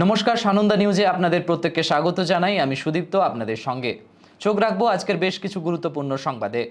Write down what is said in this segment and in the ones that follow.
নমস্কার, সানন্দা নিউজে আপনাদের প্রত্যেককে স্বাগত জানাই। আমি সুদীপ্ত, আপনাদের সঙ্গে। চোখ রাখব আজকের বেশ কিছু গুরুত্বপূর্ণ সংবাদে।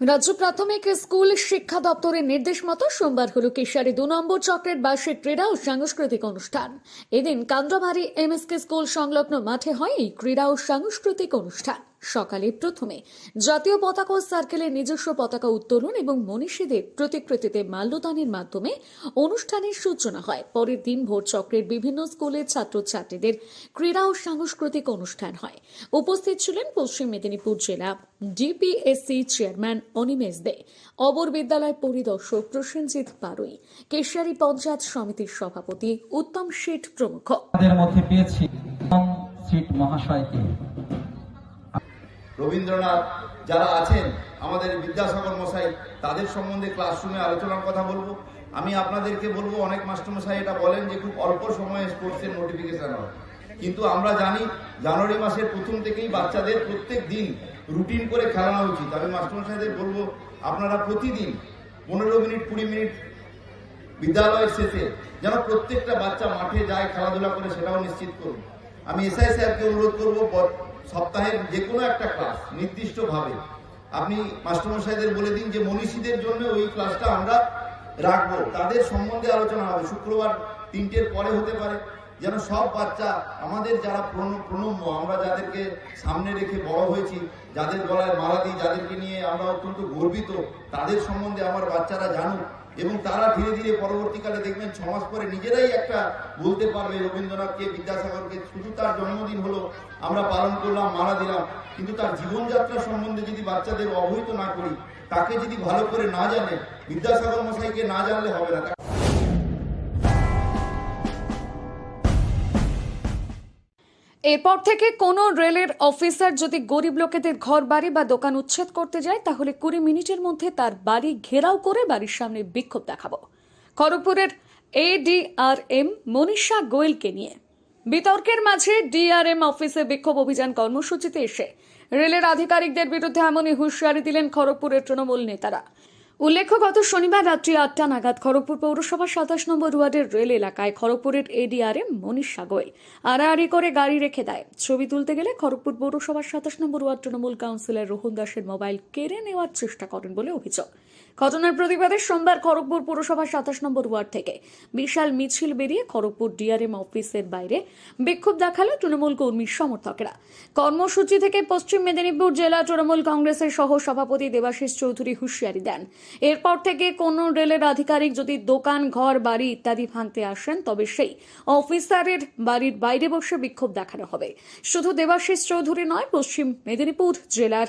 রাজ্য প্রাথমিক স্কুল শিক্ষা দপ্তরের নির্দেশ মতো সোমবার হল কেশিয়ারি দু নম্বর চক্রের বার্ষিক ক্রীড়া ও সাংস্কৃতিক অনুষ্ঠান। এদিন কান্দ্রাবাড়ি এমএসকে স্কুল সংলগ্ন মাঠে হয় এই ক্রীড়া ও সাংস্কৃতিক অনুষ্ঠান। সকালে প্রথমে। জাতীয় পতাকা ও সার্কেলের নিজস্ব পতাকা উত্তোলন এবং মনীষীদের প্রতিকৃতিতে মাল্যদানের মাধ্যমে অনুষ্ঠানের সূচনা হয়। পরের দিন ভোর চক্রের বিভিন্ন স্কুলের ছাত্রছাত্রীদের ক্রীড়া ও সাংস্কৃতিক অনুষ্ঠান হয়। উপস্থিত ছিলেন পশ্চিম মেদিনীপুর জেলা ডিপিএসসি চেয়ারম্যান অনিমেষ দে, অবর বিদ্যালয় পরিদর্শক প্রসেনজিৎ পারুই, কেশিয়ারি পঞ্চায়েত সমিতির সভাপতি উত্তম শেঠ প্রমুখ। মধ্যে পেয়েছি মহাশয়কে। রবীন্দ্রনাথ যারা আছেন, আমাদের বিদ্যাসাগর মশাই, তাদের সম্বন্ধে ক্লাসরুমে আলোচনার কথা বলব। আমি আপনাদেরকে বলব, অনেক মাস্টারমশাই এটা বলেন যে খুব অল্প সময়ে স্পোর্টসের নোটিফিকেশান হয় কিন্তু আমরা জানি, জানুয়ারি মাসের প্রথম থেকেই বাচ্চাদের প্রত্যেক দিন রুটিন করে খেলানো উচিত। আমি মাস্টারমশাইদের বলব, আপনারা প্রতিদিন পনেরো মিনিট, কুড়ি মিনিট বিদ্যালয়ের শেষে যেন প্রত্যেকটা বাচ্চা মাঠে যায়, খেলাধুলা করে, সেটাও নিশ্চিত করুন। আমি এসআই স্যারকে অনুরোধ করব সপ্তাহের যে কোনো একটা ক্লাস নির্দিষ্টভাবে। আপনি মাস্টারমশাইদের বলে দিন যে, মনীষীদের জন্য ওই ক্লাসটা আমরা রাখব। তাদের সম্বন্ধে আলোচনা হবে। শুক্রবার তিনটের পরে হতে পারে। যেন সব বাচ্চা, আমাদের যারা প্রণ- প্রণম্য, আমরা যাদেরকে সামনে রেখে বড় হয়েছি, যাদের গলায় মালা দিই, যাদেরকে নিয়ে আমরা অত্যন্ত গর্বিত, তাদের সম্বন্ধে আমার বাচ্চারা জানুক। এবং তারা ধীরে ধীরে পরবর্তীকালে দেখবেন ছ মাস পরে নিজেরাই একটা বলতে পারবে রবীন্দ্রনাথকে, বিদ্যাসাগরকে, শুধু তার জন্মদিন হলো, আমরা পালন করলাম মারা দিলাম, কিন্তু তার জীবনযাত্রা সম্বন্ধে যদি বাচ্চাদের অবহিত না করি, তাকে যদি ভালো করে না জানে, বিদ্যাসাগর মশাইকে না জানলে হবে না। এরপর থেকে কোনো রেলের অফিসার যদি গরিব লোকেদের ঘর বাড়ি বা দোকান উচ্ছেদ করতে যায়, তাহলে কুড়ি মিনিটের মধ্যে তার বাড়ি ঘেরাও করে বাড়ির সামনে বিক্ষোভ দেখাবো। খড়গপুরের এডিআরএম মনীষা গোয়েলকে নিয়ে। বিতর্কের মাঝে ডিআরএম অফিসে বিক্ষোভ অভিযান কর্মসূচিতে এসে রেলের আধিকারিকদের বিরুদ্ধে এমনই হুঁশিয়ারি দিলেন খড়গপুরের তৃণমূল নেতারা। উল্লেখ্য, গত শনিবার রাত্রি আটটা নাগাদ খড়গপুর পৌরসভার সাতাশ নম্বর ওয়ার্ডের রেল এলাকায় খড়গপুরের এডিআরএম মনীষা গোয়েল আড়াআড়ি করে গাড়ি রেখে দেয়। ছবি তুলতে গেলে খড়গপুর পৌরসভার সাতাশ নম্বর ওয়ার্ড তৃণমূল কাউন্সিলর রোহন দাসের মোবাইল কেড়ে নেওয়ার চেষ্টা করেন বলে অভিযোগ। ঘটনার প্রতিবাদে সোমবার খড়গপুর পৌরসভার সাতাশ নম্বর ওয়ার্ড থেকে বিশাল মিছিল বেরিয়ে খড়গপুর ডিআরএম অফিসের বাইরে বিক্ষোভ দেখাল তৃণমূল কর্মী সমর্থকরা। কর্মসূচি থেকে পশ্চিম মেদিনীপুর জেলা তৃণমূল কংগ্রেসের সহ সভাপতি দেবাশিস চৌধুরী হুঁশিয়ারি দেন। এরপর থেকে কোন রেলের আধিকারিক যদি দোকান, ঘর, বাড়ি ইত্যাদি ভাঙতে আসেন, তবে সেই অফিসারের বাড়ির বাইরে বসে বিক্ষোভ দেখানো হবে। শুধু দেবাশিস চৌধুরী নয়, পশ্চিম মেদিনীপুর জেলার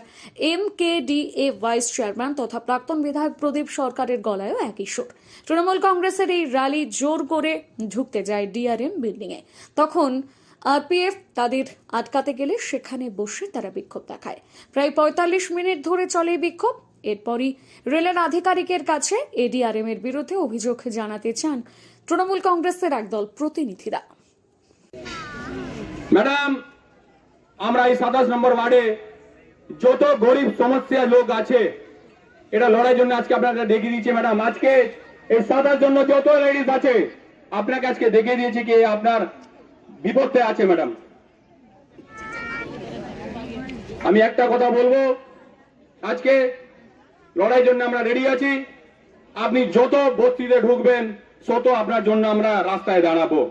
M K D A vice chairman তথা প্রাক্তন বিধায়ক প্রদীপ সরকারের গলায়ও একই সুর। তৃণমূল কংগ্রেসের এই র্যালি জোর করে ঢুকতে যায় ডিআরএম বিল্ডিংয়ে। তখন আরপিএফ তাদের আটকাতে গেলে সেখানে বসে তারা বিক্ষোভ দেখায়। প্রায় পঁয়তাল্লিশ মিনিট ধরে চলে বিক্ষোভ। এরপরই রেলের আধিকারিকের কাছে এডিআরএম এর বিরুদ্ধে অভিযোগ জানাতে চান তৃণমূল কংগ্রেসের একদল প্রতিনিধিরা। ম্যাডাম, আমরা এই সাতাশ নম্বর ওয়ার্ডে যত গরিব সমস্যা লোক আছে এটা লড়াই জন্য আজকে আপনারা দেখিয়ে দিয়েছি ম্যাডাম আজকে এই সাদার জন্য যত লেডিস আছে, আপনাকে আজকে দেখিয়ে দিয়েছি কি আপনার বিপদে আছে ম্যাডাম আমি একটা কথা বলব, আজকে লড়াই জন্য আমরা রেডি আছি। আপনি যত বস্তিতে ঢুকবেন, তত আপনার জন্য আমরা রাস্তায় দাঁড়াবো।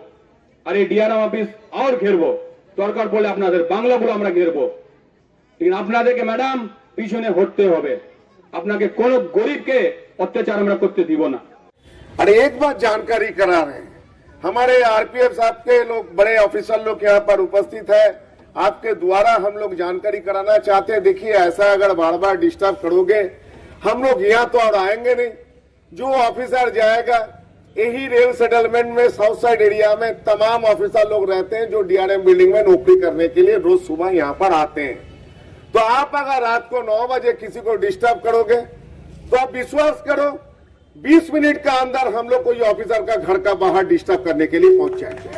আর এই ডিআরএম অফিস আর ঘেরবো। দরকার পড়লে আপনাদের বাংলাগুলো আমরা ঘেরবো। আপনাদেরকে ম্যাডাম পিছনে হটতে হবে। আপনাকে কোন গরিবকে অত্যাচার আমরা করতে দিব না और एक बात जानकारी करा रहे हैं हमारे आरपीएफ साहब के लोग बड़े ऑफिसर लोग यहाँ पर उपस्थित है आपके द्वारा हम लोग जानकारी कराना चाहते हैं देखिए ऐसा अगर बार बार डिस्टर्ब करोगे हम लोग यहाँ तो और आएंगे नहीं जो ऑफिसर जाएगा यही रेल सेटलमेंट में साउथ साइड एरिया में तमाम ऑफिसर लोग रहते हैं जो डीआरएम बिल्डिंग में नौकरी करने के लिए रोज सुबह यहाँ पर आते हैं तो आप अगर रात को नौ बजे किसी को डिस्टर्ब करोगे तो आप विश्वास करो 20 मिनट का अंदर हम लोग कोई ऑफिसर का घर का बाहर डिस्टर्ब करने के लिए पहुंच जाएंगे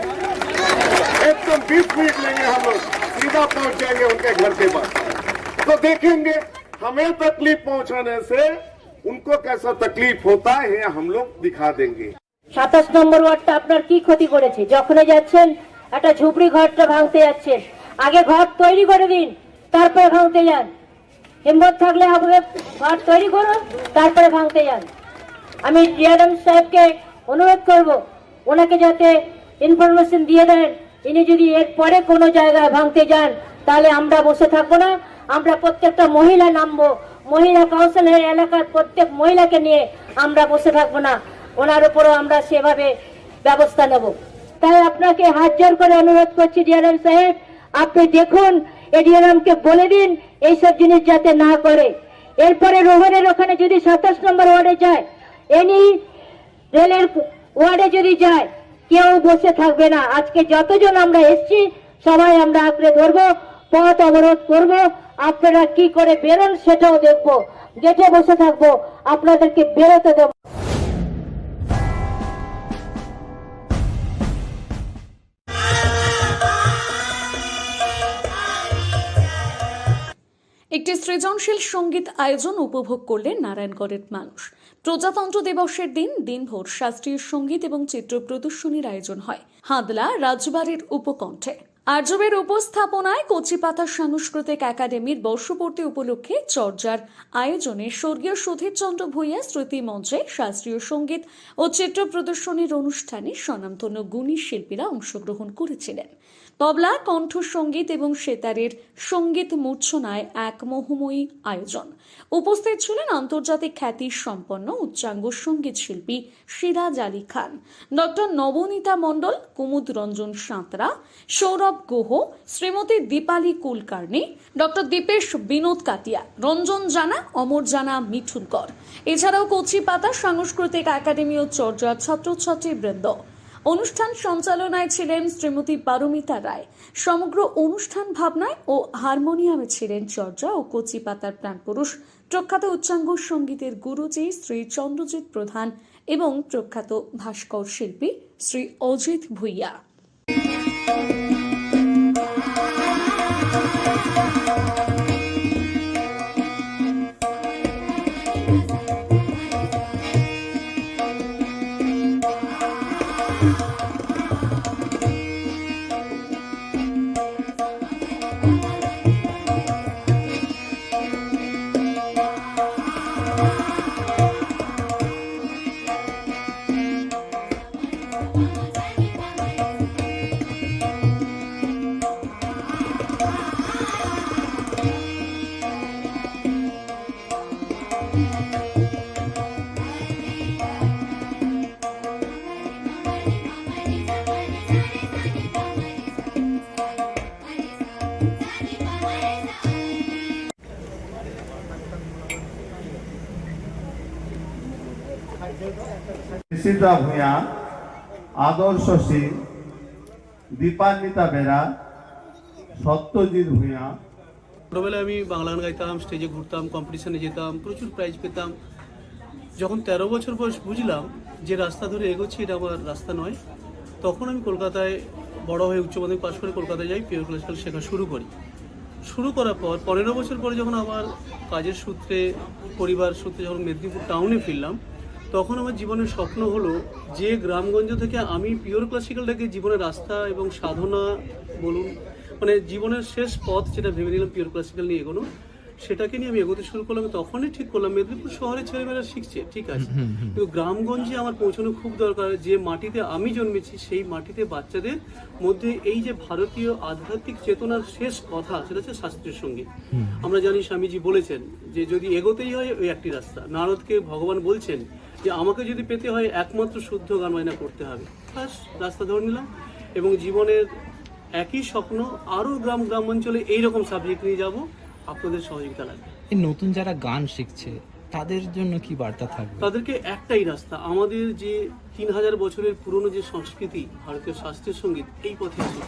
एकदम 20 मिनट लेंगे हम लोग सीधा पहुंच जाएंगे उनके घर के पास तो देखेंगे हमें तकलीफ पहुंचाने से उनको कैसा तकलीफ होता है ये हम लोग दिखा देंगे সাতাশ নম্বর ওয়ার্ডটা আপনার কি ক্ষতি করেছে যখনই যাচ্ছেন একটা ঝুপড়ি ঘরটা ভাঙতে যাচ্ছেন আগে ঘর তৈরি করে দিন তারপরে ভাঙতে যান। হিম্মত থাকলে আগে ঘর তৈরি করুন, তারপরে ভাঙতে যান। আমি ডিআরএম সাহেবকে অনুরোধ করব, ওনাকে যাতে ইনফরমেশন দিয়ে দেন, ইনি যদি এর পরে কোনো জায়গায় ভাঙতে যান, তাহলে আমরা বসে থাকব না। আমরা প্রত্যেকটা মহিলা নামবো। মহিলা কাউন্সিলের এলাকার প্রত্যেক মহিলাকে নিয়ে আমরা বসে থাকব না। ওনার উপরও আমরা সেভাবে ব্যবস্থা নেব। তাই আপনাকে হাত জোর করে অনুরোধ করছি ডিআরএম সাহেব, আপনি দেখুন এডিআরএম বলে দিন, এইসব জিনিস যাতে না করে। এরপরে রোহনের ওখানে যদি সাতাশ নম্বর ওয়ার্ডে যায়, এনি রেলের ওয়ার্ডে যদি যায়, কেউ বসে থাকবে না। আজকে যতজন আমরা এসছি, সবাই আমরা আঁকড়ে ধরবো, পথ অবরোধ করব, আপনারা কি করে বেরোন সেটাও দেখব, গেটে বসে থাকব, আপনাদেরকে বেরোতে দেবো। একটি সৃজনশীল সংগীত আয়োজন উপভোগ করলেন নারায়ণগড়ের মানুষ। প্রজাতন্ত্র দিবসের দিন দিনভর শাস্ত্রীয় সংগীত এবং চিত্র প্রদর্শনীর আয়োজন হয় হাদলা রাজবাড়ির উপকণ্ঠে। আর্যবের উপস্থাপনায় কচিপাতা সাংস্কৃতিক একাডেমির বর্ষপূর্তি উপলক্ষে চর্যার আয়োজনে স্বর্গীয় সুধীরচন্দ্র ভূঁইয়া স্মৃতি মঞ্চে শাস্ত্রীয় সংগীত ও চিত্র প্রদর্শনীর অনুষ্ঠানে স্বনামধন্য গুণী শিল্পীরা অংশগ্রহণ করেছিলেন। তবলা, কণ্ঠসঙ্গীত এবং সেতারের সংগীত মূর্ছনায় এক মোহময়ী আয়োজন। উপস্থিত ছিলেন আন্তর্জাতিক খ্যাতি সম্পন্ন উচ্চাঙ্গ সংগীত শিল্পী সিরাজ আলী খান, ডক্টর নবনীতা মণ্ডল, কুমুদ রঞ্জন সাঁতরা, সৌরভ গুহ, শ্রীমতী দীপালি কুলকার্নি ডক্টর দীপেশ বিনোদ কাতিয়া, রঞ্জন জানা, অমর জানা মিঠুন কর এছাড়াও কচিপাতা সাংস্কৃতিক একাডেমি ও চর্যার ছাত্রছাত্রী বৃন্দ অনুষ্ঠান সঞ্চালনায় ছিলেন শ্রীমতী পারমিতা রায়। সমগ্র অনুষ্ঠান ভাবনায় ও হারমোনিয়ামে ছিলেন চর্যা ও কচি পাতার প্রাণপুরুষ প্রখ্যাত উচ্চাঙ্গ সঙ্গীতের গুরুজি শ্রী চন্দ্রজিৎ প্রধান এবং প্রখ্যাত ভাস্কর শিল্পী শ্রী অজিত ভুইয়া। নিশিতা ভূঁয়া আদর্শ সিং দীপান্বিতা বেরা, সত্যজিৎ ভূঁয়া ছোটোবেলায় আমি বাংলা গান গাইতাম স্টেজে ঘুরতাম কম্পিটিশনে যেতাম, প্রচুর প্রাইজ পেতাম। যখন তেরো বছর বয়স বুঝলাম যে রাস্তা ধরে এগোচ্ছি এটা আমার রাস্তা নয়, তখন আমি কলকাতায় বড় হয়ে উচ্চ মাধ্যমিক পাশ করে কলকাতায় যাই পিওর ক্লাসিক্যাল শেখা শুরু করি। শুরু করার পর পনেরো বছর পরে যখন আবার কাজের সূত্রে, পরিবার সূত্রে যখন মেদিনীপুর টাউনে ফিরলাম তখন আমার জীবনের স্বপ্ন হলো যে গ্রামগঞ্জ থেকে আমি পিওর ক্লাসিক্যালটাকে জীবনের রাস্তা এবং সাধনা বলুন মানে জীবনের শেষ পথ যেটা ভেবে নিলাম পিওর ক্লাসিক্যাল নিয়ে এগোনো সেটাকে নিয়ে আমি এগোতে শুরু করলাম তখনই ঠিক করলাম মেদিনীপুর শহরে ছেলেমেয়েরা শিখছে ঠিক আছে। কিন্তু গ্রামগঞ্জে আমার পৌঁছানো খুব দরকার যে মাটিতে আমি জন্মেছি সেই মাটিতে বাচ্চাদের মধ্যে এই যে ভারতীয় আধ্যাত্মিক চেতনার শেষ কথা সেটা হচ্ছে শাস্ত্রীয় সংগীত। আমরা জানি স্বামীজি বলেছেন যে যদি এগোতেই হয় ওই একটি রাস্তা। নারদকে ভগবান বলছেন যে আমাকে যদি পেতে হয় একমাত্র শুদ্ধ গান বাজনা করতে হবে। ব্যাস রাস্তা ধরে নিলাম এবং জীবনের একই স্বপ্ন আরও গ্রাম গ্রাম অঞ্চলে এইরকম সাবজেক্ট নিয়ে যাব। আপনাদের সহযোগিতা লাগবে। এই নতুন যারা গান শিখছে তাদের জন্য কি বার্তা থাকবে? তাদেরকে একটাই রাস্তা। আমাদের যে তিন হাজার বছরের পুরনো যে সংস্কৃতি ভারতীয় শাস্ত্রীয় সংগীত এই পথে আছে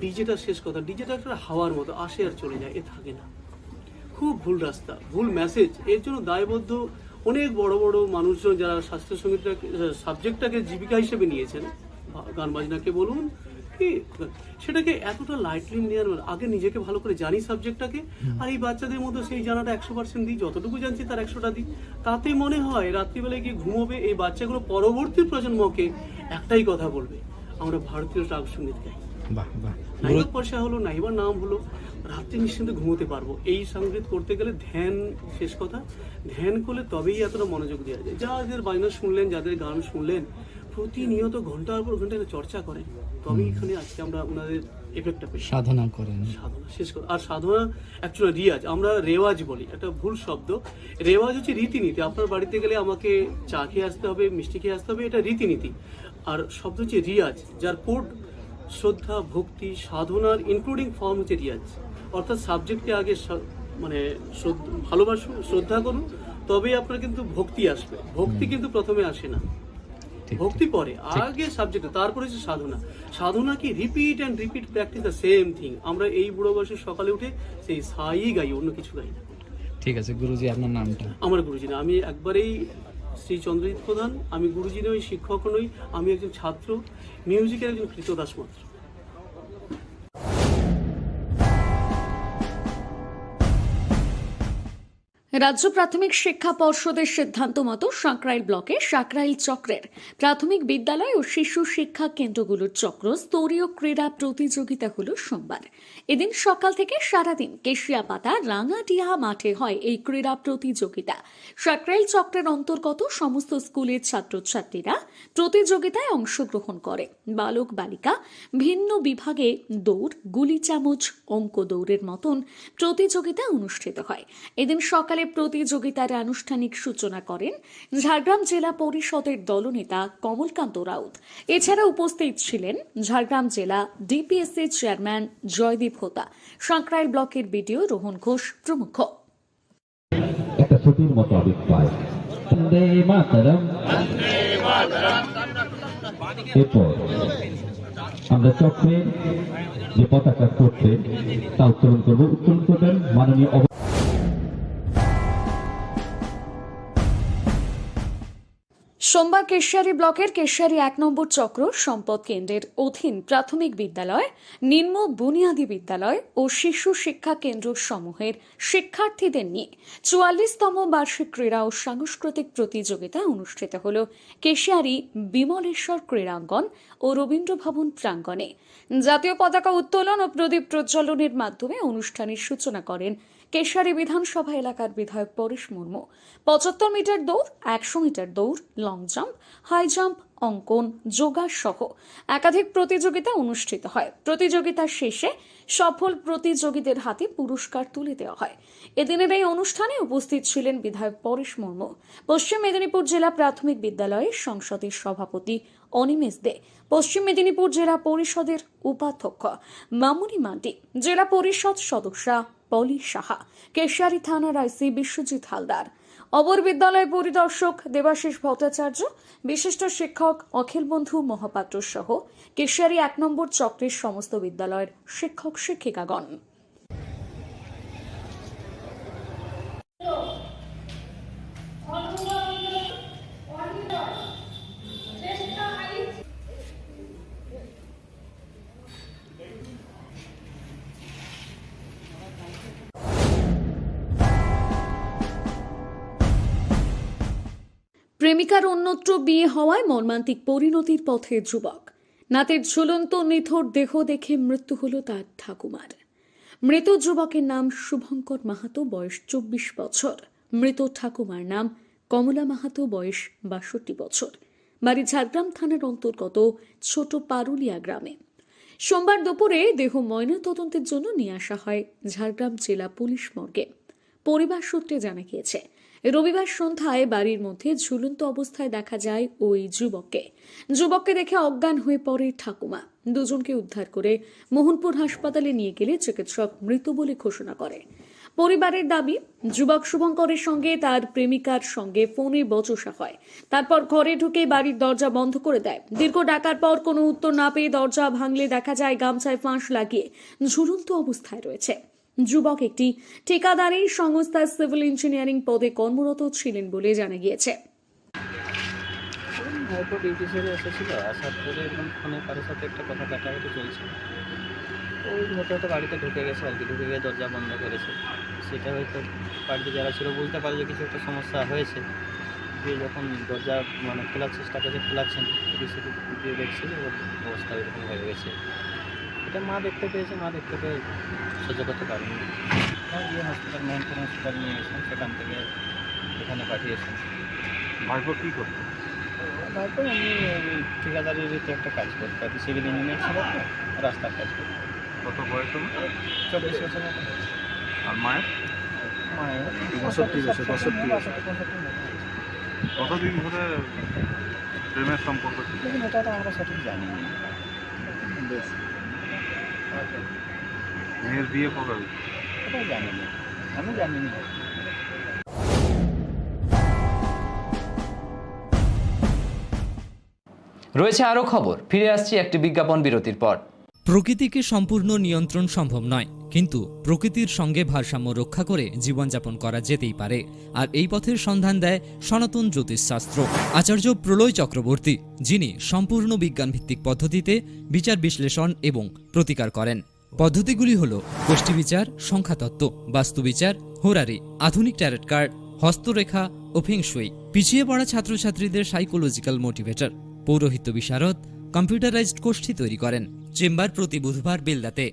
ডিজেটা শেষ কথা। ডিজেটা একটা হাওয়ার মতো আসে আর চলে যায় এ থাকে না। খুব ভুল রাস্তা ভুল মেসেজ এর জন্য দায়বদ্ধ অনেক বড় বড় মানুষজন যারা শাস্ত্রীয় সঙ্গীতটাকে সাবজেক্টটাকে জীবিকা হিসেবে নিয়েছেন গান বাজনাকে বলুন কি সেটাকে এতটা লাইটলি নেওয়ার আগে নিজেকে ভালো করে জানি সাবজেক্টটাকে আর এই বাচ্চাদের মধ্যে সেই জানাটা একশো পার্সেন্ট দিই যতটুকু জানছি তার একশোটা দিই। তাতে মনে হয় রাত্রিবেলায় গিয়ে ঘুমোবে এই বাচ্চাগুলো পরবর্তী প্রজন্মকে একটাই কথা বলবে আমরা ভারতীয় রাগ সংগীত গাই। বাহ বাহ। নাইবা পয়সা হলো নাইবা নাম হলো রাত্রে নিশ্চিন্তে ঘুমোতে পারব। এই সংগীত করতে গেলে ধ্যান শেষ কথা ধ্যান করলে তবেই এতটা মনোযোগ দেওয়া যায়। যাদের বাজনা শুনলেন যাদের গান শুনলেন প্রতিনিয়ত ঘণ্টার পর ঘণ্টা চর্চা করেন। তবেই এখানে আজকে আমরা ওনাদের এফেক্টটা পেয়েছি সাধনা করেন। সাধনা শেষ কথা। আর সাধনা অ্যাকচুয়ালি রিয়াজ আমরা রেওয়াজ বলি একটা ভুল শব্দ। রেওয়াজ হচ্ছে রীতিনীতি। আপনার বাড়িতে গেলে আমাকে চা খেয়ে আসতে হবে মিষ্টি খেয়ে আসতে হবে এটা রীতিনীতি। আর শব্দ হচ্ছে রিয়াজ যার কোড শ্রদ্ধা ভক্তি সাধনার ইনক্লুডিং ফর্ম হচ্ছে রিয়াজ। অর্থাৎ সাবজেক্টকে আগে মানে ভালোবাসুন শ্রদ্ধা করুন তবেই আপনার কিন্তু ভক্তি আসবে। ভক্তি কিন্তু প্রথমে আসে না। ভক্তি পরে আগে সাবজেক্ট তারপরে হচ্ছে সাধনা। সাধনা কি? Repeat and repeat practice the same thing আমরা এই বুড়ো বয়সে সকালে উঠে সেই সাই গাই অন্য কিছু গাই না। ঠিক আছে গুরুজি আপনার নামটা? আমার গুরুজি না। আমি একবারেই শ্রী চন্দ্রজিৎ প্রধান। আমি গুরুজি নই শিক্ষক নই। আমি একজন ছাত্র। মিউজিকের একজন কৃতদাস মাত্র। রাজ্য প্রাথমিক শিক্ষা পর্ষদের সিদ্ধান্ত মতো সাঁকরাইল ব্লকে সাঁকরাইল চক্রের প্রাথমিক বিদ্যালয় ও শিশু শিক্ষা কেন্দ্রগুলোর চক্র স্তরীয় ক্রীড়া প্রতিযোগিতা হল সোমবার। এদিন সকাল থেকে সারাদিন কেশিয়াপাতা রাঙাটিয়া মাঠে হয় এই ক্রীড়া প্রতিযোগিতা। সাঁকরাইল চক্রের অন্তর্গত সমস্ত স্কুলের ছাত্রছাত্রীরা প্রতিযোগিতায় অংশগ্রহণ করে। বালক বালিকা, ভিন্ন বিভাগে দৌড়, গুলি চামচ, অঙ্ক দৌড়ের মতন প্রতিযোগিতা অনুষ্ঠিত হয়। এদিন সকালে প্রতিযোগিতার আনুষ্ঠানিক সূচনা করেন ঝাড়গ্রাম জেলা পরিষদের দলনেতা কমলকান্ত রাউত। এছাড়া উপস্থিত ছিলেন ঝাড়গ্রাম জেলা ডিপিএসসি চেয়ারম্যান জয়দীপ হোতা। সাঁকরাইল ব্লকের বিডিও রোহন ঘোষ প্রমুখ। আমরা চক্রে যে পতাকা করছে, তা উত্তোলন করব। উত্তোলন করবেন মাননীয় সোমবার কেশিয়ারি ব্লকের কেশিয়ারি এক নম্বর চক্র সম্পদ কেন্দ্রের অধীন প্রাথমিক বিদ্যালয়, নিম্ন বুনিয়াদী বিদ্যালয় ও শিশু শিক্ষা কেন্দ্র সমূহের শিক্ষার্থীদের নিয়ে চুয়াল্লিশতম বার্ষিক ক্রীড়া ও সাংস্কৃতিক প্রতিযোগিতা অনুষ্ঠিত হল কেশিয়ারি বিমলেশ্বর ক্রীড়াঙ্গন ও রবীন্দ্র ভবন জাতীয় পতাকা উত্তোলন ও প্রদীপ প্রজ্বলনের মাধ্যমে অনুষ্ঠানের সূচনা করেন কেশারী বিধানসভা এলাকার বিধায়ক পরেশ মুর্মু, পঁচাত্তর মিটার দৌড়, একশো মিটার দৌড় লং জাম্প হাই জাম্প অঙ্কন যোগা সহ একাধিক প্রতিযোগিতা অনুষ্ঠিত হয়। প্রতিযোগিতার শেষে সফল প্রতিযোগীদের হাতে পুরস্কার তুলে দেওয়া হয়। এদিনের এই অনুষ্ঠানে উপস্থিত ছিলেন বিধায়ক পরেশ মুর্মু। পশ্চিম মেদিনীপুর জেলা প্রাথমিক বিদ্যালয়ের সংসদের সভাপতি অনিমেষ দে, পশ্চিম মেদিনীপুর জেলা পরিষদের উপাধ্যক্ষ মামুনি মান্ডি, জেলা পরিষদ সদস্যা পলি সাহা কেশারি থানার আইসি বিশ্বজিৎ হালদার। অবর বিদ্যালয় পরিদর্শক দেবাশিস ভট্টাচার্য, বিশিষ্ট শিক্ষক অখিল বন্ধু মহাপাত্র সহ কেশারি এক নম্বর চক্রের সমস্ত বিদ্যালয়ের শিক্ষক শিক্ষিকাগণ প্রেমিকার অন্যত্র বিয়ে হওয়ায় মর্মান্তিক পরিণতির পথে যুবক। নাতের ঝুলন্ত নিথর দেহ দেখে মৃত্যু হল তার ঠাকুমার। মৃত যুবকের নাম শুভঙ্কর মাহাতো, বয়স চব্বিশ বছর। মৃত ঠাকুমার নাম কমলা মাহাতো, বয়স বাষট্টি বছর। বাড়ি ঝাড়গ্রাম থানার অন্তর্গত ছোট পারুলিয়া গ্রামে। সোমবার দুপুরে দেহ ময়নাতদন্তের জন্য নিয়ে আসা হয় ঝাড়গ্রাম জেলা পুলিশ মর্গে। পরিবার সূত্রে জানা গিয়েছে রবিবার সন্ধ্যায় বাড়ির মধ্যে ঝুলন্ত অবস্থায় দেখা যায় ওই যুবককে। যুবককে দেখে অজ্ঞান হয়ে পড়ে ঠাকুমা। দুজনকে উদ্ধার করে মোহনপুর হাসপাতালে নিয়ে গেলে চিকিৎসক মৃত বলে ঘোষণা করে। পরিবারের দাবি, যুবক শুভঙ্করের সঙ্গে তার প্রেমিকার সঙ্গে ফোনে বচসা হয়। তারপর ঘরে ঢুকে বাড়ির দরজা বন্ধ করে দেয়। দীর্ঘ ডাকার পর কোনো উত্তর না পেয়ে দরজা ভাঙলে দেখা যায় গামছায় ফাঁস লাগিয়ে ঝুলন্ত অবস্থায় রয়েছে। যুবক একটি ঠিকাদারি সংস্থার সিভিল ইঞ্জিনিয়ারিং পদে কর্মরত ছিলেন বলে জানা গিয়েছে। এরপর ডিউটি এসেছিল, আসার পরে সাথে একটা কথা কাটাকাটি চলছে। ওই হতে বাড়িতে ঢুকে গেছে আর কি ঢুকে গিয়ে দরজা বন্ধ করেছে। সেটা হয়তো বাড়িতে যারা ছিল বুঝতে পারলে কিছু একটা সমস্যা হয়েছে। দিয়ে যখন দরজা মানে খোলার চেষ্টা করছে খোলাচ্ছেন দিয়ে দেখছি যে অবস্থা এরকম হয়ে গেছে। এটা মা দেখতে পেয়েছে মা দেখতে পেয়ে সহ্য করতে পারেনি। হ্যাঁ, গিয়ে হসপিটাল মেহেনপুর হসপিটাল নিয়ে গেছেন সেখান থেকে এখানে পাঠিয়েছেন। ভাইপো কী করতো? ভাইপো আমি ঠিকাদারিতে একটা কাজ করতে আর সিভিল ইঞ্জিনিয়ার ছিল তো রাস্তার কাজ করতে। কত বয়স চব্বিশ বছর আর মায়ের? মায়ের বছর কতদিন ধরে প্রেমের সম্পর্ক এটা তো আমরা সঠিক জানি না। বেশ। মেয়ের বিয়ে কবে? হয়েছে? আমি রয়েছে আরও খবর। ফিরে আসছি একটি বিজ্ঞাপন বিরতির পর। প্রকৃতিকে সম্পূর্ণ নিয়ন্ত্রণ সম্ভব নয়। কিন্তু প্রকৃতির সঙ্গে ভারসাম্য রক্ষা করে জীবনযাপন করা যেতেই পারে। আর এই পথের সন্ধান দেয় সনাতন জ্যোতিষশাস্ত্র। আচার্য প্রলয় চক্রবর্তী, যিনি সম্পূর্ণ বিজ্ঞানভিত্তিক পদ্ধতিতে বিচার বিশ্লেষণ এবং প্রতিকার করেন। পদ্ধতিগুলি হল গোষ্ঠী বিচার, সংখ্যাতত্ত্ব বাস্তুবিচার হোরারি, আধুনিক ট্যারেট কার্ড, হস্তরেখা ও ফিংশুই পিছিয়ে পড়া ছাত্রছাত্রীদের সাইকোলজিক্যাল মোটিভেটর পৌরোহিত্য বিশারদ কম্পিউটারাইজড গোষ্ঠী তৈরি করেন। চেম্বার প্রতি বুধবার বেলদাতে।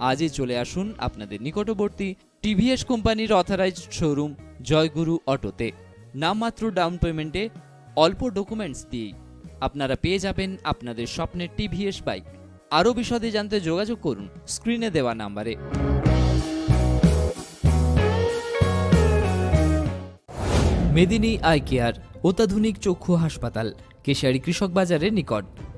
আজই চলে আসুন আপনাদের নিকটবর্তী টিভিএস কোম্পানির অথরাইজড শোরুম জয়গুরু অটোতে। নামমাত্র ডাউন পেমেন্টে অল্প ডকুমেন্টস দিয়েই আপনারা পেয়ে যাবেন আপনাদের স্বপ্নের টিভিএস বাইক। আরও বিশদে জানতে যোগাযোগ করুন স্ক্রিনে দেওয়া নাম্বারে। মেদিনী আই কেয়ার, অত্যাধুনিক চক্ষু হাসপাতাল কেশিয়ারি কৃষক বাজারের নিকট।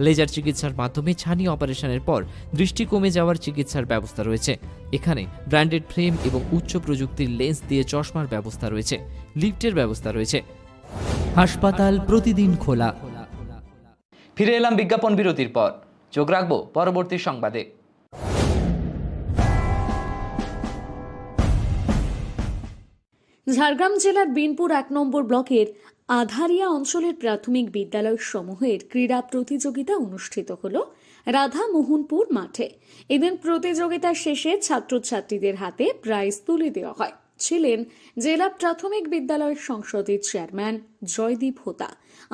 লেজার চিকিৎসার মাধ্যমে ছানি অপারেশনের পর দৃষ্টি কমে যাওয়ার চিকিৎসার ব্যবস্থা রয়েছে। এখানে ব্র্যান্ডেড ফ্রেম এবং উচ্চ প্রযুক্তির লেন্স দিয়ে চশমার ব্যবস্থা রয়েছে। লিফটের ব্যবস্থা রয়েছে। হাসপাতাল প্রতিদিন খোলা। ফিরে এলাম বিজ্ঞাপন বিরতির পর। চোখ রাখব পরবর্তী সংবাদে। ঝাড়গ্রাম জেলার বিনপুর এক নম্বর ব্লকের আধারিয়া অঞ্চলের প্রাথমিক বিদ্যালয় সমূহের ক্রীড়া প্রতিযোগিতা অনুষ্ঠিত হল রাধা মোহনপুর মাঠে। এদিন প্রতিযোগিতা শেষে ছাত্রছাত্রীদের হাতে প্রাইজ তুলে দেওয়া হয়। ছিলেন জেলা প্রাথমিক বিদ্যালয় সংসদের চেয়ারম্যান জয়দীপ হোতা,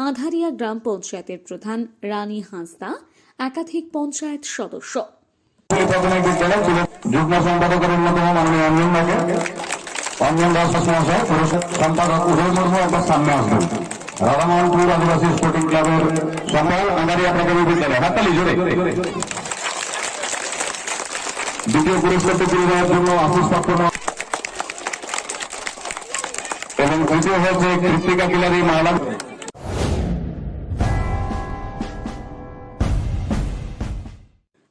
আধারিয়া গ্রাম পঞ্চায়েতের প্রধান রানী হাঁসদা, একাধিক পঞ্চায়েত সদস্য। অঞ্জন দাস মহাশয় সম্পাদক উদয় মুর্মু একবার সামনে আসবেন রাধামোহনপুর আদিবাসী স্পোর্টিং ক্লাবের সম্পাদক আঙ্গারিয়া প্রাথমিক বিদ্যালয় হাততালি, জোরে। দ্বিতীয় পুরস্কারটি তুলে এবং তৃতীয় হচ্ছে কৃত্তিকা কিলারি মহিলা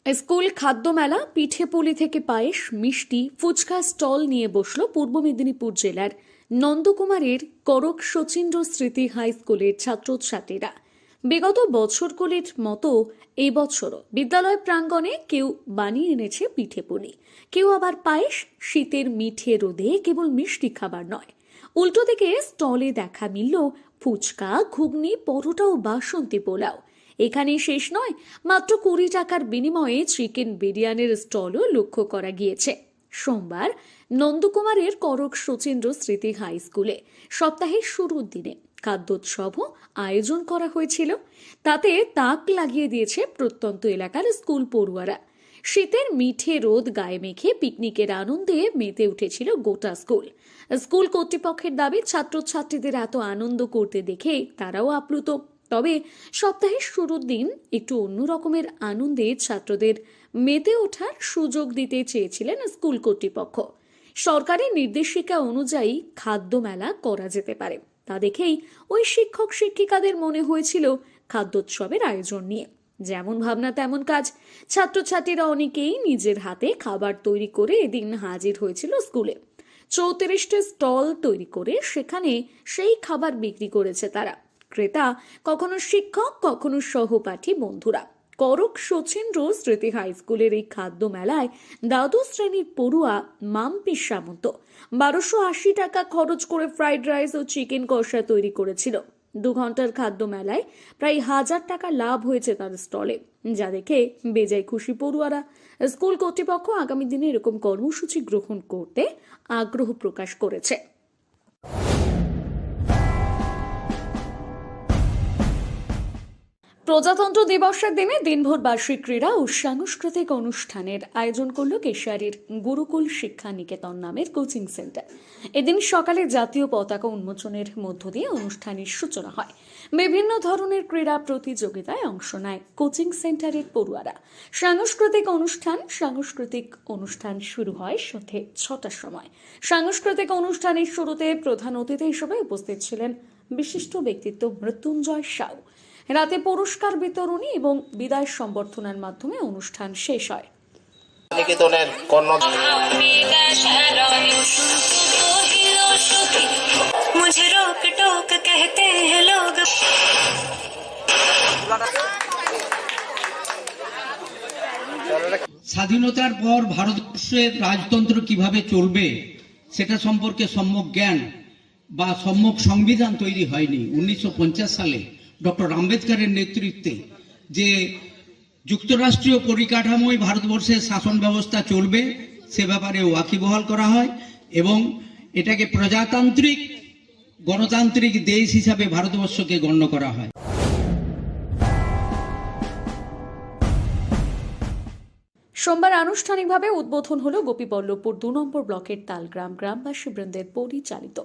স্কুল খাদ্য মেলা, পিঠে পুলি থেকে পায়েস, মিষ্টি, ফুচকা স্টল নিয়ে বসল পূর্ব মেদিনীপুর জেলার নন্দকুমারের করক শচীন্দ্র স্মৃতি হাই স্কুলের ছাত্রছাত্রীরা। বিগত বছরগুলির মতো এই বছরও বিদ্যালয় প্রাঙ্গণে কেউ বানিয়ে এনেছে পিঠে পুলি। কেউ আবার পায়েস, শীতের মিঠে রোদে কেবল মিষ্টি খাবার নয়। উল্টো দিকে স্টলে দেখা মিলল ফুচকা, ঘুগনি, পরোটা ও বাসন্তী পোলাও। এখানেই শেষ নয়, মাত্র কুড়ি টাকার বিনিময়ে চিকেন বিরিয়ানির স্টলও লক্ষ্য করা গিয়েছে। সোমবার নন্দকুমারের করক সচেন্দ্র স্মৃতি হাই স্কুলে, সপ্তাহের শুরুর দিনে খাদ্যোৎসবও আয়োজন করা হয়েছিল। তাতে তাক লাগিয়ে দিয়েছে প্রত্যন্ত এলাকার স্কুল পড়ুয়ারা। শীতের মিঠে রোদ গায়ে মেখে পিকনিকের আনন্দে মেতে উঠেছিল গোটা স্কুল। স্কুল কর্তৃপক্ষের দাবি, ছাত্রছাত্রীদের এত আনন্দ করতে দেখে তারাও আপ্লুত। তবে সপ্তাহের শুরুর দিন একটু অন্য রকমের আনন্দে ছাত্রদের মেতে ওঠার সুযোগ দিতে চেয়েছিলেন স্কুল কর্তৃপক্ষ। সরকারি নির্দেশিকা অনুযায়ী খাদ্য মেলা করা যেতে পারে। তা দেখেই ওই শিক্ষক শিক্ষিকাদের মনে হয়েছিল খাদ্যোৎসবের আয়োজন নিয়ে। যেমন ভাবনা, তেমন কাজ। ছাত্রছাত্রীরা অনেকেই নিজের হাতে খাবার তৈরি করে এদিন হাজির হয়েছিল স্কুলে। চৌত্রিশটা স্টল তৈরি করে সেখানে সেই খাবার বিক্রি করেছে তারা। ক্রেতা, কখনো শিক্ষক, কখনো সহপাঠী বন্ধুরা। করক সচেন্দ্র স্মৃতি হাই স্কুলের এই খাদ্য মেলায় দ্বাদশ শ্রেণির পড়ুয়া মাম্পি সামন্ত। বারোশো আশি টাকা খরচ করে ফ্রাইড রাইস ও চিকেন কষা তৈরি করেছিল। দু ঘণ্টার খাদ্য মেলায় প্রায় হাজার টাকা লাভ হয়েছে তার স্টলে, যা দেখে বেজায় খুশি পড়ুয়ারা। স্কুল কর্তৃপক্ষ আগামী দিনে এরকম কর্মসূচি গ্রহণ করতে আগ্রহ প্রকাশ করেছে। প্রজাতন্ত্র দিবসের দিনে দিনভর বার্ষিক ক্রীড়া ও সাংস্কৃতিক অনুষ্ঠানের আয়োজন করল কেশিয়ারির গুরুকুল শিক্ষা নিকেতন নামের কোচিং সেন্টার। এদিন সকালে জাতীয় পতাকা উন্মোচনের মধ্য দিয়ে অনুষ্ঠানের সূচনা হয়। বিভিন্ন ধরনের ক্রীড়া প্রতিযোগিতায় অংশ নেয় কোচিং সেন্টারের পড়ুয়ারা। সাংস্কৃতিক অনুষ্ঠান সাংস্কৃতিক অনুষ্ঠান শুরু হয় সন্ধে ছটার সময়। সাংস্কৃতিক অনুষ্ঠানের শুরুতে প্রধান অতিথি হিসেবে উপস্থিত ছিলেন বিশিষ্ট ব্যক্তিত্ব মৃত্যুঞ্জয় সাউ। রাতে পুরস্কার বিতরণী এবং বিদায় সম্বর্ধনার মাধ্যমে অনুষ্ঠান শেষ হয় নিকেতনের কর্ণ मुझे रोक टोक कहते हैं लोग স্বাধীনতার পর ভারতবর্ষের রাজতন্ত্র কিভাবে চলবে সেটা সম্পর্কে সম্যক জ্ঞান বা সম্যক সংবিধান তৈরি হয়নি উনিশশো সালে ডক্টর আম্বেদকরের নেতৃত্বে যে যুক্তরাষ্ট্রীয় পরিকাঠামোয় ভারতবর্ষের শাসন ব্যবস্থা চলবে, সে ব্যাপারে ওয়াকিবহাল করা হয় এবং এটাকে প্রজাতান্ত্রিক, গণতান্ত্রিক দেশ হিসাবে ভারতবর্ষকে গণ্য করা হয়। সোমবার আনুষ্ঠানিকভাবে উদ্বোধন হলো গোপীবল্লভপুর দু নম্বর ব্লকের তালগ্রাম গ্রামবাসী বৃন্দের পরিচালিত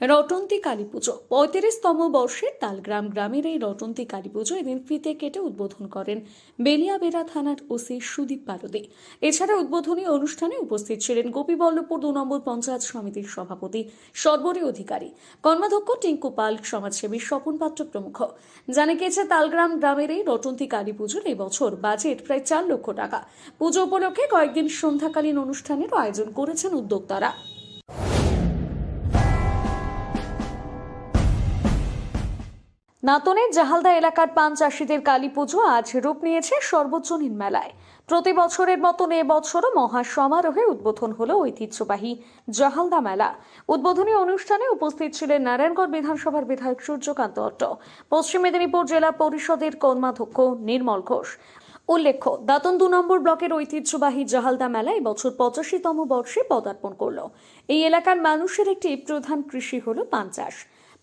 রটন্তি কালী পুজো। পঁয়ত্রিশতম বর্ষের তালগ্রাম গ্রামের এই রটন্তি কালী পুজো এদিন ফিতে কেটে উদ্বোধন করেন বেলিয়াবেড়া থানার ওসি সুদীপ পারদে। এছাড়া উদ্বোধনী অনুষ্ঠানে উপস্থিত ছিলেন গোপীবল্লভপুর দু নম্বর পঞ্চায়েত সমিতির সভাপতি, সর্বরী অধিকারী, কর্মাধ্যক্ষ টিঙ্কু পাল, সমাজসেবী স্বপন পাত্র প্রমুখ। জানা গিয়েছে, তালগ্রাম গ্রামের এই রটন্তি কালী পুজোর এবছর বাজেট প্রায় চার লক্ষ টাকা। পুজো উপলক্ষে কয়েকদিন সন্ধ্যাকালীন অনুষ্ঠানেরও আয়োজন করেছেন উদ্যোক্তারা। নাতনের জাহালদা এলাকার পান চাষিদের কালী পুজো আজ রূপ নিয়েছে সর্বজনীন মেলায় প্রতি বছরের মতন এবছরও মহা সমারোহে উদ্বোধন হলো ঐতিহ্যবাহী জাহালদা মেলা। উদ্বোধনী অনুষ্ঠানে উপস্থিত ছিলেন নারায়ণগড় বিধানসভার বিধায়ক সূর্যকান্ত অট্ট, পশ্চিম মেদিনীপুর জেলা পরিষদের কর্মাধ্যক্ষ নির্মল ঘোষ। উল্লেখ্য, দাতন দু নম্বর ব্লকের ঐতিহ্যবাহী জাহালদা মেলা এবছর পঁচাশিতম বর্ষে পদার্পণ করল। এই এলাকার মানুষের একটি প্রধান কৃষি হল পান চাষ।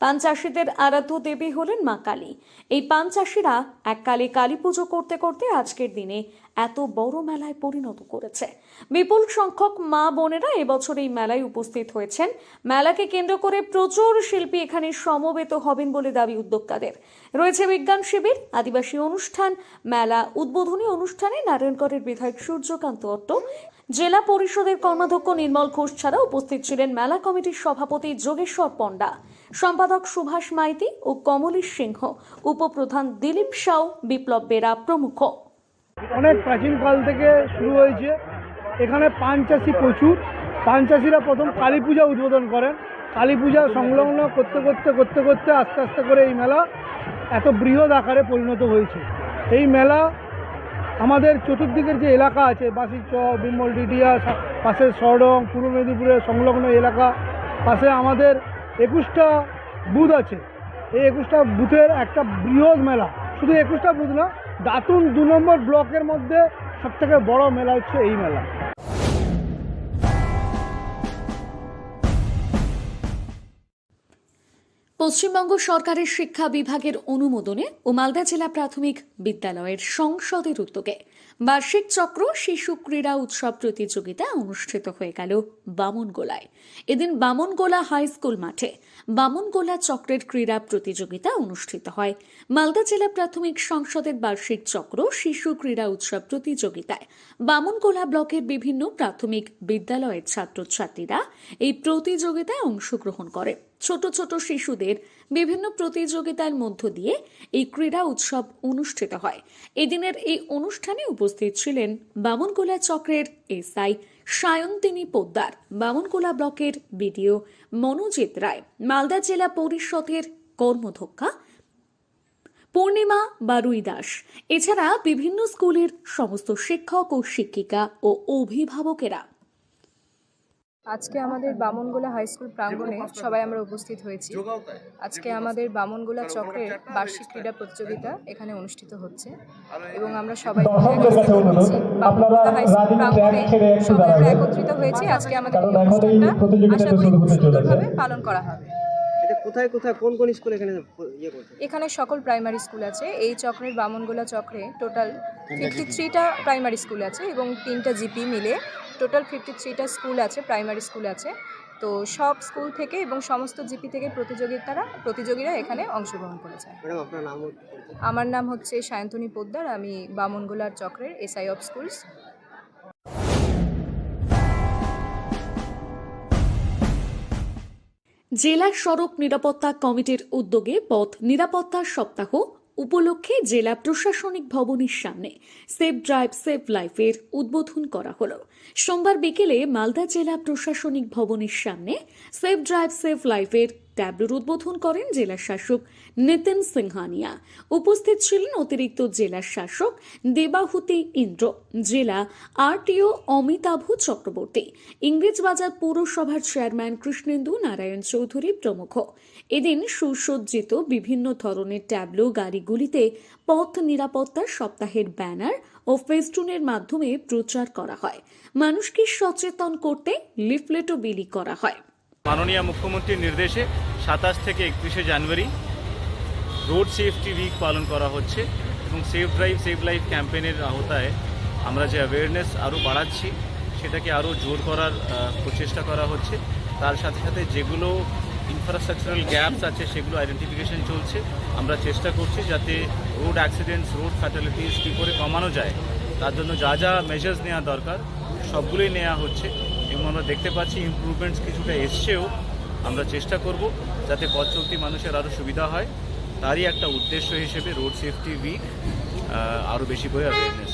পান চাষিদের আরাধ্য দেবী হলেন মা কালী। এই পান চাষিরা এককালে কালী পুজো করতে করতে আজকের দিনে এত বড় মেলায় পরিণত করেছে। বিপুল সংখ্যক মা বোনেরা এবছর এই মেলায় উপস্থিত হয়েছেন। মেলাকে কেন্দ্র করে প্রচুর শিল্পী এখানে সমবেত হবেন বলে দাবি উদ্যোক্তাদের। রয়েছে বিজ্ঞান শিবির, আদিবাসী অনুষ্ঠান, মেলা উদ্বোধনী অনুষ্ঠানে নারায়ণগড়ের বিধায়ক সূর্যকান্ত অট্ট, জেলা পরিষদের কর্মাধ্যক্ষ নির্মল ঘোষ ছাড়া উপস্থিত ছিলেন মেলা কমিটির সভাপতি যোগেশ্বর পণ্ডা। সম্পাদক সুভাষ মাইতি ও কমলেশ সিংহ, উপপ্রধান দিলীপ সাউ, বিপ্লব বেরা প্রমুখ। অনেক প্রাচীনকাল থেকে শুরু হয়েছে। এখানে পান চাষি প্রচুর। পান চাষিরা প্রথম কালী পূজা উদ্বোধন করেন। কালী পূজা সংলগ্ন করতে করতে করতে করতে আস্তে আস্তে করে এই মেলা এত বৃহৎ আকারে পরিণত হয়েছে। এই মেলা আমাদের চতুর্দিকের যে এলাকা আছে বাসির চর বিমল ডিডিয়া পাশে সরডং পূর্ব মেদিনীপুরের সংলগ্ন এলাকা, পাশে আমাদের একুশটা বুথ আছে। এই একুশটা বুথের একটা বৃহৎ মেলা। শুধু একুশটা বুথ না, দাতুন দু নম্বর ব্লকের মধ্যে সবথেকে বড় মেলা হচ্ছে এই মেলা। পশ্চিমবঙ্গ সরকারের শিক্ষা বিভাগের অনুমোদনে ও মালদা জেলা প্রাথমিক বিদ্যালয়ের সংসদের উদ্যোগে বার্ষিক চক্র শিশু ক্রীড়া উৎসব প্রতিযোগিতা অনুষ্ঠিত হয়ে গেল বামনগোলায়। এদিন বামনগোলা হাই স্কুল মাঠে বামনগোলা চক্রের ক্রীড়া প্রতিযোগিতা অনুষ্ঠিত হয়। মালদা জেলা প্রাথমিক সংসদের বার্ষিক চক্র শিশু ক্রীড়া উৎসব প্রতিযোগিতায় বামনগোলা ব্লকের বিভিন্ন প্রাথমিক বিদ্যালয়ের ছাত্রছাত্রীরা এই প্রতিযোগিতায় অংশগ্রহণ করে। ছোট ছোট শিশুদের বিভিন্ন প্রতিযোগিতার মধ্য দিয়ে এই ক্রীড়া উৎসব অনুষ্ঠিত হয়। এদিনের এই অনুষ্ঠানে উপস্থিত ছিলেন বামনগোলা চক্রের এসআই সায়ন্তিনী পোদ্দার, বামনগোলা ব্লকের বিডিও মনোজিৎ রায়, মালদা জেলা পরিষদের কর্মধ্যক্ষা পূর্ণিমা বারুই দাস। এছাড়া বিভিন্ন স্কুলের সমস্ত শিক্ষক ও শিক্ষিকা ও অভিভাবকেরা আজকে আমাদের বামনগোলা হাই স্কুল প্রাঙ্গণে সবাই আমরা উপস্থিত হয়েছি। আজকে আমাদের বামনগোলা চক্রের বার্ষিক ক্রীড়া প্রতিযোগিতা এখানে অনুষ্ঠিত হচ্ছে এবং আমরা সবাই একত্রিত হয়েছি। বামনগোলা হাই স্কুল প্রাঙ্গণে সবাই আমরা একত্রিত হয়েছি। আজকে আমাদের অনুষ্ঠানটা আশা করি খুব সুন্দরভাবে পালন করা হবে। কোথায় কোথায় কোন কোন স্কুল এখানে ইয়ে এখানে সকল প্রাইমারি স্কুল আছে। এই চক্রের বামনগোলা চক্রে টোটাল ফিফটি থ্রিটা প্রাইমারি স্কুল আছে এবং তিনটা জিপি মিলে টোটাল ফিফটি থ্রিটা স্কুল আছে প্রাইমারি স্কুল আছে। তো সব স্কুল থেকে এবং সমস্ত জিপি থেকে প্রতিযোগিতারা প্রতিযোগীরা এখানে অংশগ্রহণ করেছে। ম্যাডাম আপনার নাম আমার নাম হচ্ছে সায়ন্তনী পোদ্দার আমি বামনগোলার চক্রের এসআই অফ স্কুলস। জেলা সড়ক নিরাপত্তা কমিটির উদ্যোগে পথ নিরাপত্তা সপ্তাহ উপলক্ষে জেলা প্রশাসনিক ভবনের সামনে সেফ ড্রাইভ, সেফ লাইফের উদ্বোধন করা হলো। সোমবার বিকেলে মালদা জেলা প্রশাসনিক ভবনের সামনে সেফ ড্রাইভ, সেফ লাইফের ট্যাবলোর উদ্বোধন করেন জেলা শাসক নিতিন সিংহানিয়া। উপস্থিত ছিলেন অতিরিক্ত জেলা শাসক দেবাহুতি ইন্দ্র, জেলা আরটিও অমিতাভ চক্রবর্তী, ইংরেজবাজার পৌরসভার চেয়ারম্যান কৃষ্ণেন্দু নারায়ণ চৌধুরী প্রমুখ। এদিন সুসজ্জিত বিভিন্ন ধরনের ট্যাবলো গাড়িগুলিতে পথ নিরাপত্তা সপ্তাহের ব্যানার ও ফেস্টুনের মাধ্যমে প্রচার করা হয়। মানুষকে সচেতন করতে লিফলেটও বিলি করা হয়। মাননীয় মুখ্যমন্ত্রীর নির্দেশে সাতাশ থেকে একত্রিশে জানুয়ারি রোড সেফটি উইক পালন করা হচ্ছে এবং সেফ ড্রাইভ সেভ লাইফ ক্যাম্পেনের আওতায় আমরা যে অ্যাওয়ারনেস আরও বাড়াচ্ছি, সেটাকে আরও জোর করার প্রচেষ্টা করা হচ্ছে। তার সাথে সাথে যেগুলো ইনফ্রাস্ট্রাকচারাল গ্যাপস আছে, সেগুলো আইডেন্টিফিকেশন চলছে। আমরা চেষ্টা করছি যাতে রোড অ্যাক্সিডেন্টস রোড ফ্যাটালিটিস কী করে কমানো যায়। তার জন্য যা যা মেজার্স নেওয়া দরকার, সবগুলোই নেওয়া হচ্ছে। এবং আমরা দেখতে পাচ্ছি ইমপ্রুভমেন্টস কিছুটা এসছেও। আমরা চেষ্টা করব যাতে পথ চলতি মানুষের আরও সুবিধা হয়। তারই একটা উদ্দেশ্য হিসেবে রোড সেফটি উইক আরও বেশি করে অ্যাওয়ারনেস